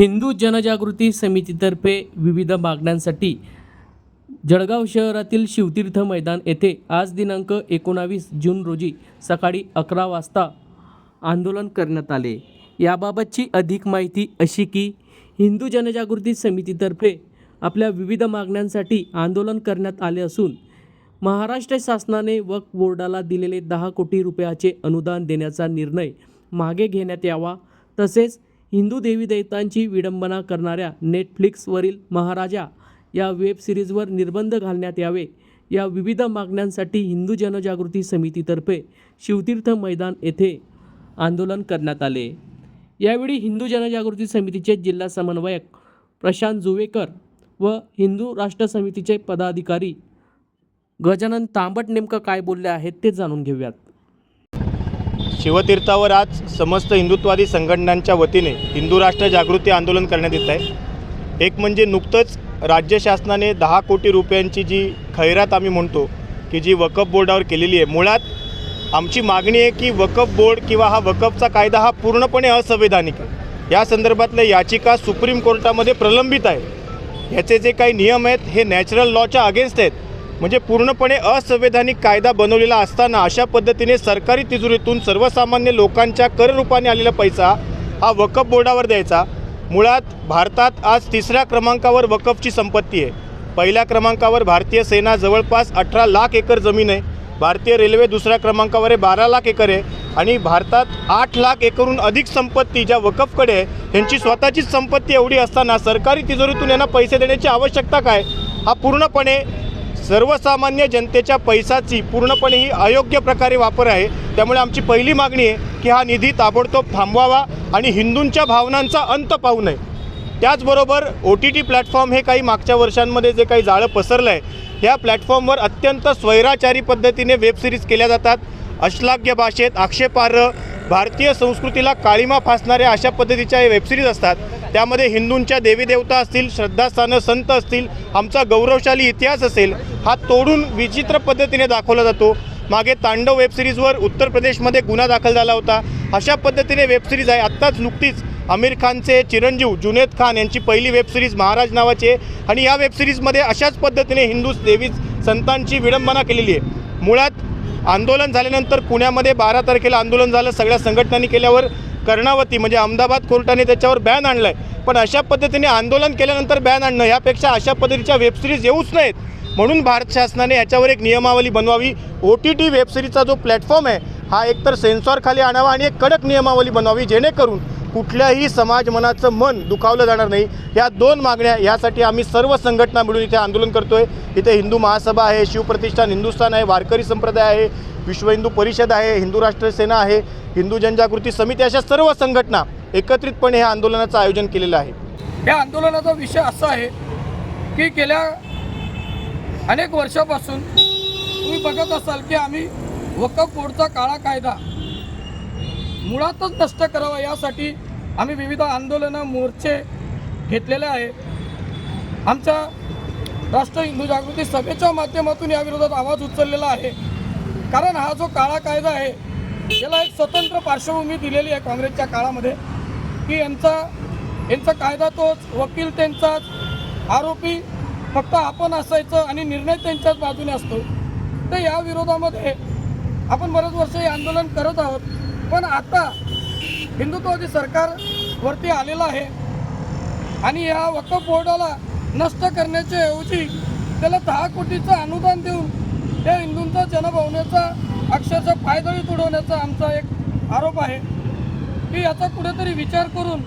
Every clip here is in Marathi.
हिंदू जनजागृती समितीतर्फे विविध मागण्यांसाठी जळगाव शहरातील शिवतीर्थ मैदान येथे आज दिनांक एकोणावीस जून रोजी सकाळी अकरा वाजता आंदोलन करण्यात आले. याबाबतची अधिक माहिती अशी की हिंदू जनजागृती समितीतर्फे आपल्या विविध मागण्यांसाठी आंदोलन करण्यात आले असून महाराष्ट्र शासनाने वक्फ बोर्डाला दिलेले दहा कोटी रुपयाचे अनुदान देण्याचा निर्णय मागे घेण्यात यावा तसेच हिंदू देवी देवतांची विडंबना करणाऱ्या नेटफ्लिक्सवरील महाराजा या वेब सिरीजवर निर्बंध घालण्यात यावे या विविध मागण्यांसाठी हिंदू जनजागृती समितीतर्फे शिवतीर्थ मैदान येथे आंदोलन करण्यात आले. यावेळी हिंदू जनजागृती समितीचे जिल्हा समन्वयक प्रशांत जुवेकर व हिंदू राष्ट्र समितीचे पदाधिकारी गजानन तांबट नेमकं काय बोलले आहेत ते जाणून घेऊयात. शिवतीर्थावर आज समस्त हिंदुत्वादी संघटनांच्या वतीने हिंदू राष्ट्र जागृती आंदोलन करण्यात येत आहे. एक म्हणजे नुकतंच राज्य शासनाने दहा कोटी रुपयांची जी खैरात आम्ही म्हणतो की जी वकफ बोर्डावर केलेली आहे. मुळात आमची मागणी आहे की वकफ बोर्ड किंवा हा वकफचा कायदा हा पूर्णपणे असंवैधानिक आहे. या संदर्भातल्या याचिका सुप्रीम कोर्टामध्ये प्रलंबित आहे. ह्याचे जे काही नियम आहेत हे नॅचरल लॉच्या अगेन्स्ट आहेत. म्हणजे पूर्णपणे असंवैधानिक कायदा बनवलेला असताना अशा पद्धतीने सरकारी तिजोरीतून सर्वसामान्य लोकांच्या कररूपाने आलेला पैसा हा वकफ बोर्डावर द्यायचा. मुळात भारतात आज तिसऱ्या क्रमांकावर वकफची संपत्ती आहे. पहिल्या क्रमांकावर भारतीय सेना जवळपास अठरा लाख एकर जमीन आहे. भारतीय रेल्वे दुसऱ्या क्रमांकावर आहे बारा लाख एकर आहे. आणि भारतात आठ लाख एकरहून अधिक संपत्ती ज्या वकफकडे आहे ह्यांची स्वतःचीच संपत्ती एवढी असताना सरकारी तिजोरीतून यांना पैसे देण्याची आवश्यकता काय? हा पूर्णपणे सर्वसामान्य जनतेच्या पैशाची पूर्णपणे ही अयोग्य प्रकारे वापर आहे. त्यामुळे आमची पहिली मागणी आहे की हा निधी ताबडतोब थांबवावा आणि हिंदूंच्या भावनांचा अंत पाहू नये. त्याचबरोबर ओ टी टी प्लॅटफॉर्म हे काही मागच्या वर्षांमध्ये जे काही जाळं पसरलं आहे ह्या प्लॅटफॉर्मवर अत्यंत स्वैराचारी पद्धतीने वेबसिरीज केल्या जातात. अश्लाघ्य भाषेत आक्षेपार्ह भारतीय संस्कृतीला काळीमा फासणाऱ्या अशा पद्धतीच्या हे वेबसिरीज असतात. त्यामध्ये हिंदूंच्या देवीदेवता असतील श्रद्धास्थानं संत असतील आमचा गौरवशाली इतिहास असेल हा तोडून विचित्र पद्धतीने दाखवला जातो. मागे तांडव वेबसिरीजवर उत्तर प्रदेशमध्ये गुन्हा दाखल झाला होता. अशा पद्धतीने वेबसिरीज आहे. आत्ताच नुकतीच आमिर खानचे चिरंजीव जुनेद खान यांची पहिली वेबसिरीज महाराज नावाची आहे. आणि या वेबसिरीजमध्ये अशाच पद्धतीने हिंदू देवी संतांची विडंबना केलेली आहे. मुळात आंदोलन झाल्यानंतर पुण्यामध्ये बारा तारखेला आंदोलन झालं. सगळ्या संघटनांनी केल्यावर कर्णावती म्हणजे अहमदाबाद कोर्टाने त्याच्यावर बॅन आणलं आहे पण अशा पद्धतीने आंदोलन केल्यानंतर बॅन आणणं यापेक्षा अशा पद्धतीच्या वेबसिरीज येऊच नाहीत. म्हणून भारत शासनाने याच्यावर एक नियमावली बनवावी. ओ टी टी वेबसिरीजचा जो प्लॅटफॉर्म आहे हा एकतर सेन्सॉरखाली आणावा आणि एक कडक नियमावली बनवावी जेणेकरून कुठल्याही समाज मनाचं मन दुखावलं जाणार नाही. या दोन मागण्या यासाठी आम्ही सर्व संघटना मिळून इथे आंदोलन करतोय. इथे हिंदू महासभा आहे शिवप्रतिष्ठान हिंदुस्थान आहे वारकरी संप्रदाय आहे विश्व हिंदू परिषद आहे हिंदू राष्ट्र सेना आहे हिंदू जनजागृती समिती अशा सर्व संघटना एकत्रितपणे हे आंदोलनाचं आयोजन केलेलं आहे. या आंदोलनाचा विषय असा आहे की गेल्या अनेक वर्षापासून तुम्ही बघत असाल की आम्ही वक्फ बोर्डचा काळा कायदा मुळातच नष्ट करावा यासाठी आम्ही विविध आंदोलनं मोर्चे घेतलेले आहे. आमच्या राष्ट्र हिंदू जागृती सभेच्या माध्यमातून या विरोधात आवाज उचललेला आहे. कारण हा जो काळा कायदा आहे याला एक स्वतंत्र पार्श्वभूमी दिलेली आहे काँग्रेसच्या काळामध्ये. की यांचा यांचा कायदा तोच वकील त्यांचाच आरोपी फक्त आपण असायचं आणि निर्णय त्यांच्याच बाजूने असतो. तर या विरोधामध्ये आपण बरेच वर्ष हे आंदोलन करत आहोत. पण आता हिंदुत्वादी सरकार वरती आलेलं आहे आणि या वक्फ बोर्डाला नष्ट करण्याच्या ऐवजी त्याला दहा कोटीचं अनुदान देऊन त्या हिंदूंचा जनभावनेचा अक्षरशः पायदळी तुडवण्याचा आमचा एक आरोप आहे. की याचा कुठेतरी विचार करून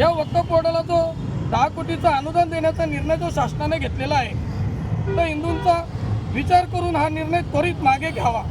या वक्फ बोर्डाला जो दहा कोटीचा अनुदान देण्याचा निर्णय जो शासनाने घेतलेला आहे तर हिंदूंचा विचार करून हा निर्णय त्वरित मागे घ्यावा.